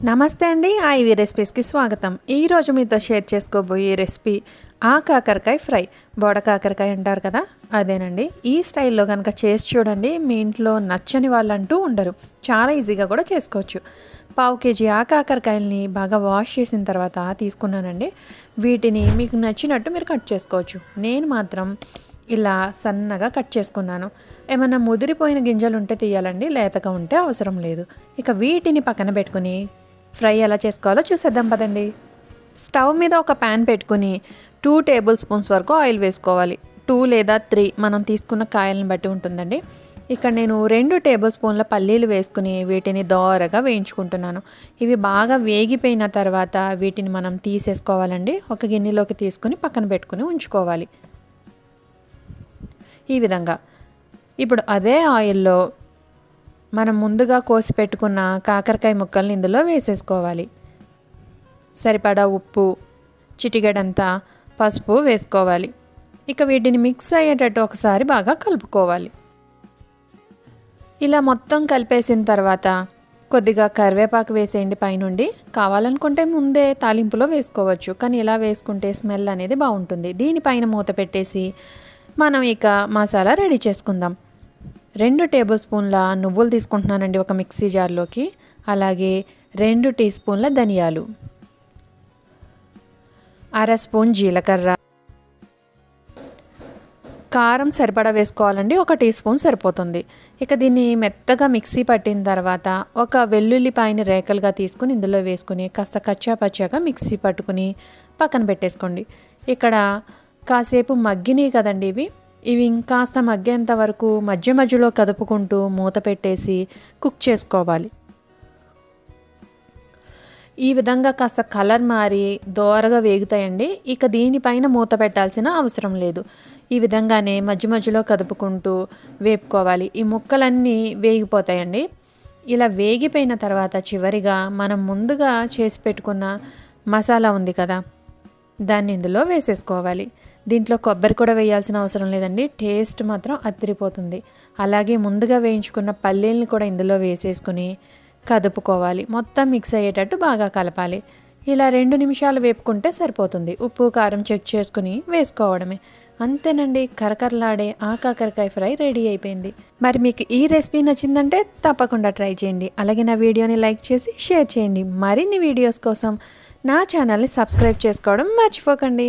నమస్తే అండి ఐవి రెసిపీస్కి స్వాగతం. ఈరోజు మీతో షేర్ చేసుకోబోయే రెసిపీ ఆ కాకరకాయ ఫ్రై. బోడ కాకరకాయ అంటారు కదా అదేనండి. ఈ స్టైల్లో కనుక చేసి చూడండి మీ ఇంట్లో నచ్చని వాళ్ళంటూ ఉండరు. చాలా ఈజీగా కూడా చేసుకోవచ్చు. పావు కేజీ ఆ కాకరకాయలని బాగా వాష్ చేసిన తర్వాత తీసుకున్నానండి. వీటిని మీకు నచ్చినట్టు మీరు కట్ చేసుకోవచ్చు. నేను మాత్రం ఇలా సన్నగా కట్ చేసుకున్నాను. ఏమైనా ముదిరిపోయిన గింజలు ఉంటే తీయాలండి లేతగా ఉంటే అవసరం లేదు. ఇక వీటిని పక్కన పెట్టుకుని ఫ్రై ఎలా చేసుకోవాలో చూసేద్దాం పదండి. స్టవ్ మీద ఒక ప్యాన్ పెట్టుకుని టూ టేబుల్ స్పూన్స్ వరకు ఆయిల్ వేసుకోవాలి. టూ లేదా త్రీ మనం తీసుకున్న కాయలను బట్టి ఉంటుందండి. ఇక్కడ నేను రెండు టేబుల్ స్పూన్ల పల్లీలు వేసుకుని వీటిని దోరగా వేయించుకుంటున్నాను. ఇవి బాగా వేగిపోయిన తర్వాత వీటిని మనం తీసేసుకోవాలండి. ఒక గిన్నెలోకి తీసుకుని పక్కన పెట్టుకుని ఉంచుకోవాలి. ఈ విధంగా. ఇప్పుడు అదే ఆయిల్లో మనం ముందుగా కోసి పెట్టుకున్న కాకరకాయ ముక్కల్ని ఇందులో వేసేసుకోవాలి. సరిపడా ఉప్పు చిటిగడంతా పసుపు వేసుకోవాలి. ఇక వీటిని మిక్స్ అయ్యేటట్టు ఒకసారి బాగా కలుపుకోవాలి. ఇలా మొత్తం కలిపేసిన తర్వాత కొద్దిగా కరివేపాకు వేసేయండి పైనుండి. కావాలనుకుంటే ముందే తాలింపులో వేసుకోవచ్చు. కానీ ఇలా వేసుకుంటే స్మెల్ అనేది బాగుంటుంది. దీనిపైన మూత పెట్టేసి మనం ఇక మసాలా రెడీ చేసుకుందాం. రెండు టేబుల్ స్పూన్ల నువ్వులు తీసుకుంటున్నానండి ఒక మిక్సీ జార్లోకి. అలాగే రెండు టీ స్పూన్ల ధనియాలు. అర స్పూన్ జీలకర్ర. కారం సరిపడా వేసుకోవాలండి ఒక టీ స్పూన్ సరిపోతుంది. ఇక దీన్ని మెత్తగా మిక్సీ పట్టిన తర్వాత ఒక వెల్లుల్లిపాయని రేకలుగా తీసుకుని ఇందులో వేసుకుని కాస్త కచ్చా పచ్చాగా మిక్సీ పట్టుకుని పక్కన పెట్టేసుకోండి. ఇక్కడ కాసేపు మగ్గినాయి కదండి ఇవి. ఇవి ఇంకాస్త మగ్గేంత వరకు మధ్య మధ్యలో కదుపుకుంటూ మూత పెట్టేసి కుక్ చేసుకోవాలి. ఈ విధంగా కాస్త కలర్ మారి దోరగా వేగుతాయండి. ఇక దీనిపైన మూత పెట్టాల్సిన అవసరం లేదు. ఈ విధంగానే మధ్య మధ్యలో కదుపుకుంటూ వేపుకోవాలి. ఈ ముక్కలన్నీ వేగిపోతాయండి. ఇలా వేగిపోయిన తర్వాత చివరిగా మనం ముందుగా చేసి పెట్టుకున్న మసాలా ఉంది కదా దాన్ని ఇందులో వేసేసుకోవాలి. దీంట్లో కొబ్బరి కూడా వేయాల్సిన అవసరం లేదండి. టేస్ట్ మాత్రం అత్తిరిపోతుంది అలాగే ముందుగా వేయించుకున్న పల్లీల్ని కూడా ఇందులో వేసేసుకుని కదుపుకోవాలి. మొత్తం మిక్స్ అయ్యేటట్టు బాగా కలపాలి. ఇలా రెండు నిమిషాలు వేపుకుంటే సరిపోతుంది. ఉప్పు కారం చెక్ చేసుకుని వేసుకోవడమే. అంతేనండి. కరకరలాడే ఆ కాకరకాయ ఫ్రై రెడీ అయిపోయింది. మరి మీకు ఈ రెసిపీ నచ్చిందంటే తప్పకుండా ట్రై చేయండి. అలాగే నా వీడియోని లైక్ చేసి షేర్ చేయండి. మరిన్ని వీడియోస్ కోసం నా ఛానల్ని సబ్స్క్రైబ్ చేసుకోవడం మర్చిపోకండి.